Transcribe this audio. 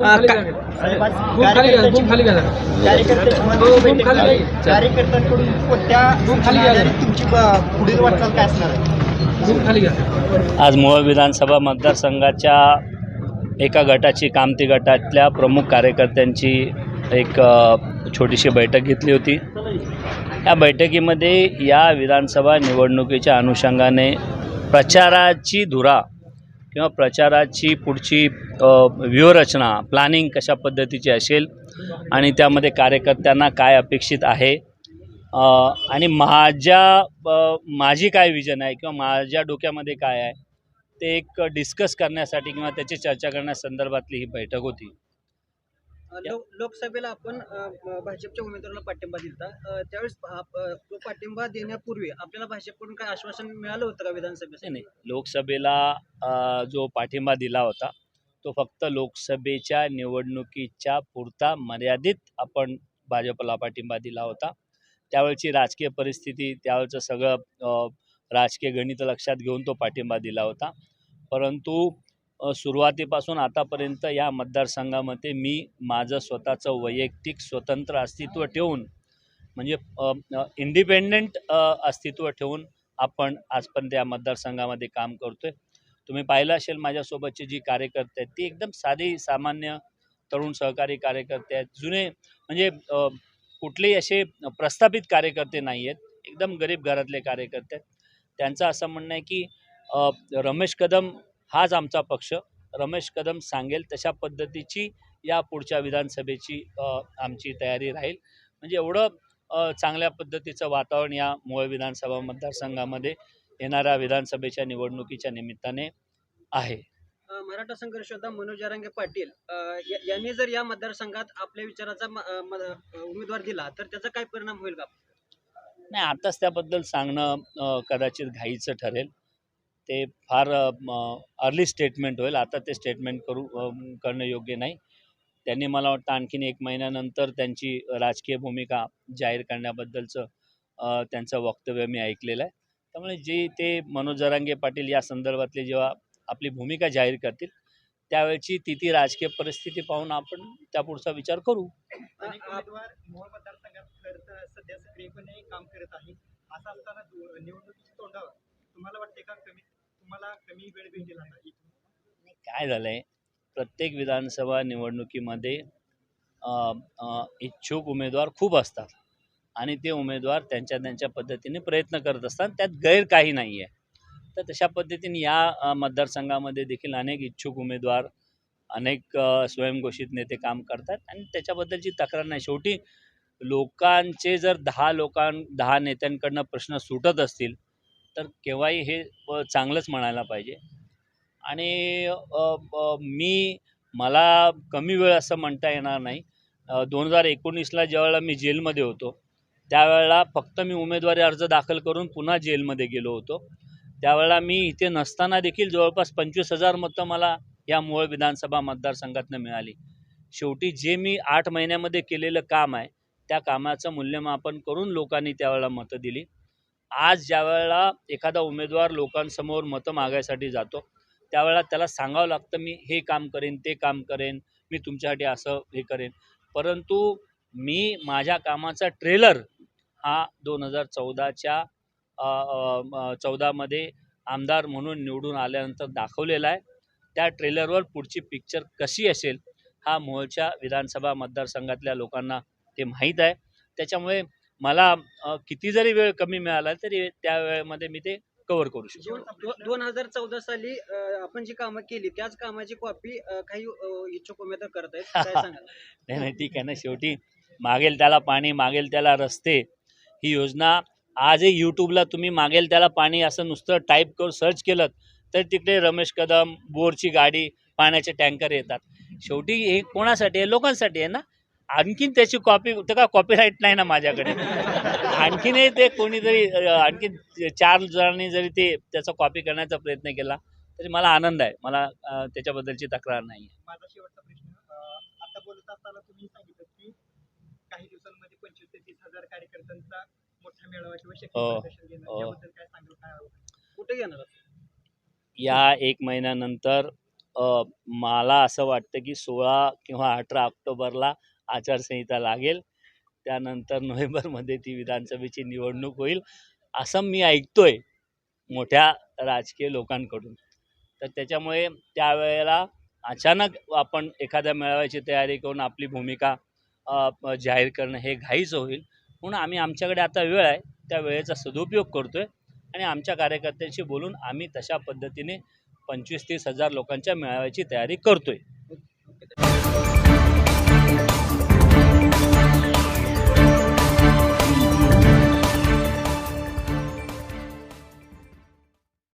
अ, का- कार्यकर्त्यांकडून कोणत्या सूचना आल्या आणि तुमची ब- पुढील वाटचाल काय असणार आहे? आज मोहोळ विधानसभा मतदारसंघाच्या एका गटाची कामती गटातल्या प्रमुख कार्यकर्त्यांची एक छोटीशी बैठक घेतली होती. या बैठकीमध्ये या विधानसभा निवडणुकीच्या अनुषंगाने प्रचाराची धुरा किंवा प्रचाराची पुढची व्यूहरचना प्लॅनिंग कशा पद्धतीची असेल आणि त्यामध्ये कार्यकर्त्यांना काय अपेक्षित आहे आणि माझ्या माझी काय विजन आहे किंवा माझ्या डोक्यामध्ये काय आहे ते एक डिस्कस करण्यासाठी किंवा त्याची चर्चा करण्यासंदर्भातली ही बैठक होती. लोक लोकसभेला आपण भाजपच्या उमेदवाराला पाठिंबा दिलता. त्यावेळेस आप- तो पाठिंबा देण्यापूर्वी आपल्याला भाजपकडून काय आश्वासन मिळालं होतं का नाही नाही. लोकसभेला जो पाठिंबा दिला होता तो फक्त लोकसभेच्या निवडणुकीच्या पुरता मर्यादित आपण भाजपला पाठिंबा दिला होता. त्यावेळची राजकीय परिस्थिती त्यावेळचं सगळं राजकीय गणित लक्षात घेऊन तो पाठिंबा दिला होता. परंतु सुरुवातीपासून आतापर्यंत या मतदारसंघामध्ये मी माझं स्वतःचं वैयक्तिक स्वतंत्र अस्तित्व ठेवून म्हणजे इंडिपेंडंट अस्तित्व ठेवून आपण आजपर्यंत या मतदारसंघामध्ये काम करतो आहे तुम्ही पाहिलं असेल माझ्यासोबतचे जी कार्यकर्ते आहेत ती एकदम साधी सामान्य तरुण सहकारी कार्यकर्ते आहेत. जुने म्हणजे कुठलेही असे प्रस्थापित कार्यकर्ते नाही आहेत. एकदम गरीब घरातले कार्यकर्ते आहेत. त्यांचं असं म्हणणं आहे की रमेश कदम हाच आमचा पक्ष. रमेश कदम सांगेल तशा पद्धतीची या पुढच्या विधानसभेची आमची तयारी राहील. म्हणजे एवढं चांगल्या पद्धतीचं वातावरण या मोहोळ विधानसभा मतदारसंघामध्ये येणाऱ्या विधानसभेच्या निवडणुकीच्या निमित्ताने आहे. मराठा संघर्ष योद्धा मनोज जरांगे पाटील यांनी जर या मतदारसंघात आपल्या विचाराचा उमेदवार दिला तर त्याचा काय परिणाम होईल का? नाही आताच त्याबद्दल सांगणं कदाचित घाईचं ठरेल. ते फार अर्ली स्टेटमेंट होईल. आता ते स्टेटमेंट करू करणं योग्य नाही. त्यांनी मला वाटतं आणखीन एक महिन्यानंतर त्यांची राजकीय भूमिका जाहीर करण्याबद्दलचं त्यांचं वक्तव्य मी ऐकलेलं आहे. त्यामुळे जे ते मनोज जरांगे पाटील या संदर्भातली जेव्हा आपली भूमिका जाहीर करतील त्यावेळची ती ती राजकीय परिस्थिती पाहून आपण त्यापुढचा विचार करू. काम करत आहे. असं असताना तोंडावर तुम्हाला वाटते का कमी? तुम्हाला कमी वेळ भेटेल आता इथून? काय झालं आहे प्रत्येक विधानसभा निवडणुकीमध्ये इच्छुक उमेदवार खूप असतात. आणि ते उमेदवार त्यांच्या त्यांच्या पद्धतीने प्रयत्न करत असतात. त्यात गैर काही नाही आहे तर तशा पद्धतीने या मतदारसंघामध्ये देखील अनेक इच्छुक उमेदवार अनेक स्वयंघोषित नेते काम करतात. आणि त्याच्याबद्दलची तक्रार नाही. शेवटी लोकांचे जर दहा लोकां दहा नेत्यांकडनं प्रश्न सुटत असतील तर केव्हाही हे चांगलंच म्हणायला पाहिजे. आणि मी मला कमी वेळ असं म्हणता येणार नाही. दोन हजार एकोणीसला ज्यावेळेला मी जेलमध्ये होतो त्यावेळेला फक्त मी उमेदवारी अर्ज दाखल करून पुन्हा जेलमध्ये गेलो होतो. त्यावेळेला मी इथे नसताना देखील जवळपास पंचवीस हजार मतं मला या मूळ विधानसभा मतदारसंघातनं मिळाली. शेवटी जे मी आठ महिन्यामध्ये केलेलं काम आहे त्या कामाचं मूल्यमापन करून लोकांनी त्यावेळेला मतं दिली. आज ज्यावेळेला एखादा उमेदवार लोकांसमोर मतं मागायसाठी जातो त्यावेळेला त्याला सांगावं लागतं मी हे काम करेन ते काम करेन मी तुमच्यासाठी असं हे करेन. परंतु मी माझ्या कामाचा ट्रेलर हा दोन हजार चौदाच्या चौदामध्ये आमदार म्हणून निवडून आल्यानंतर दाखवलेला आहे. त्या ट्रेलरवर पुढची पिक्चर कशी असेल हा मोहोळच्या विधानसभा मतदारसंघातल्या लोकांना ते माहीत आहे. त्याच्यामुळे मला किती जरी वेळ कमी मिळाला तरी त्या वेळेमध्ये मी ते कव्हर करू शकतो. दोन हजार चौदा साली आपण जी कामं केली त्याच कामाची कॉपी काही इच्छुक उमेदवार करत आहेत नाही नाही ठीक आहे ना. शेवटी मागेल त्याला पाणी मागेल त्याला रस्ते ही योजना आजही यूट्यूबला तुम्ही मागेल त्याला पाणी असं नुसतं टाईप करून सर्च केलं तर तिकडे रमेश कदम बोरची गाडी पाण्याचे टँकर येतात. शेवटी हे कोणासाठी आहे? लोकांसाठी आहे ना? आणखीन त्याची कॉपी तर का कॉपीराईट नाही ना माझ्याकडे आणखीनही ते कोणीतरी अ, आणखीन चार जणांनी जरी ते त्याचा कॉपी करण्याचा प्रयत्न केला तरी मला आनंद आहे मला त्याच्याबद्दलची तक्रार नाही आहे माझा शेवटचा प्रश्न अं, आता बोलत असताना तुम्ही सांगितलं की काही दिवसांमध्ये पंचवीस ते तीस हजार कार्यकर्त्यांचा मोठा मेळावा किंवा शक्ती प्रदर्शन घेणार. त्याबद्दल काय सांगाल काय आवडेल? कुठे घेणार आहात? या एक महिन्यानंतर मला असं वाटतं की सोळा किंवा अठरा ऑक्टोबरला आचारसंहिता लागेल. त्यानंतर नोव्हेंबरमध्ये ती विधानसभेची निवडणूक होईल असं मी ऐकतोय मोठ्या राजकीय लोकांकडून. तर त्याच्यामुळे त्यावेळेला अचानक आपण एखाद्या मेळाव्याची तयारी करून आपली भूमिका जाहीर करणं हे घाईचं होईल. म्हणून आम्ही आमच्याकडे आता वेळ आहे त्या वेळेचा सदुपयोग करतोय आणि आमच्या कार्यकर्त्यांशी बोलून आम्ही तशा पद्धतीने पंचवीस तीस हजार लोकांच्या मेळाव्याची तयारी करतोय.